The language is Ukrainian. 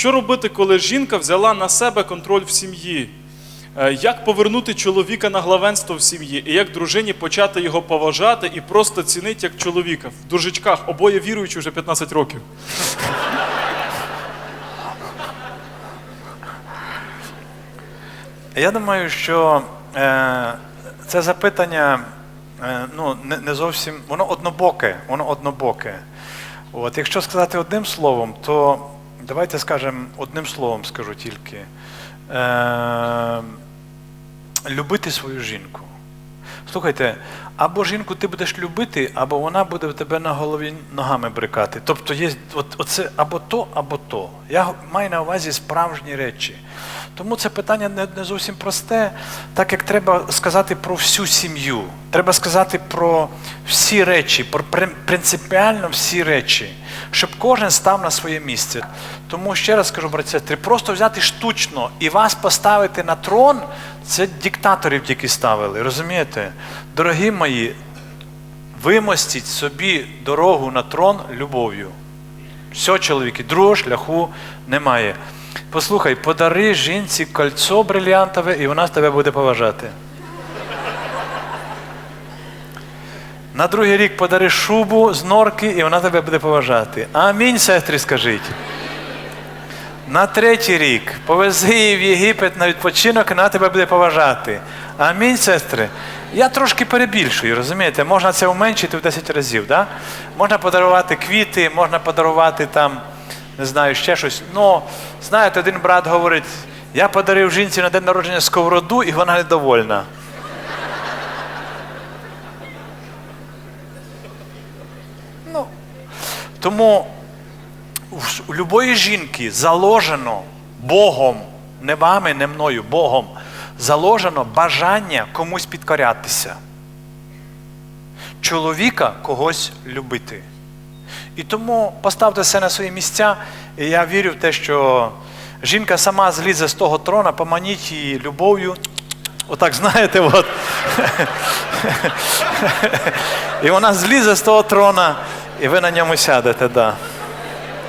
Що робити, коли жінка взяла на себе контроль в сім'ї? Е, Як повернути чоловіка на главенство в сім'ї? І як дружині почати його поважати і просто цінити як чоловіка? В дужечках обоє віруючі вже 15 років. Я думаю, що е, це запитання е, ну, не, не зовсім воно однобоке. Воно однобоке. От, якщо сказати одним словом, то давайте скажемо одним словом скажу тільки. Е, любити свою жінку. Слухайте, або жінку ти будеш любити, або вона буде в тебе на голові ногами брикати. Тобто є от, оце або то, або то. Я маю на увазі справжні речі. Тому це питання не, не зовсім просте, так як треба сказати про всю сім'ю. Треба сказати про всі речі, про принципіально всі речі, щоб кожен став на своє місце. Тому ще раз скажу, браті, сестри, просто взяти штучно і вас поставити на трон, це диктаторів тільки ставили. Розумієте? Дорогі мої, вимостіть собі дорогу на трон любов'ю. Все, чоловіки, другого шляху немає. Послухай, подари жінці кольцо брильянтове, і вона тебе буде поважати. На другий рік подари шубу з норки, і вона тебе буде поважати. Амінь, сестри, скажіть. На третій рік повези її в Єгипет на відпочинок, і вона тебе буде поважати. Амінь, сестри. Я трошки перебільшую, розумієте? Можна це уменшити в 10 разів. Да? Можна подарувати квіти, можна подарувати там, не знаю, ще щось. Ну, знаєте, один брат говорить: я подарив жінці на день народження сковороду, і вона недовольна. Ну, тому у любої жінки заложено Богом, не вами, не мною, Богом, заложено бажання комусь підкорятися. Чоловіка когось любити. І тому поставте все на свої місця, і я вірю в те, що жінка сама злізе з того трона, поманіть її любов'ю. Отак, знаєте, от. І вона злізе з того трона, і ви на ньому сядете, да.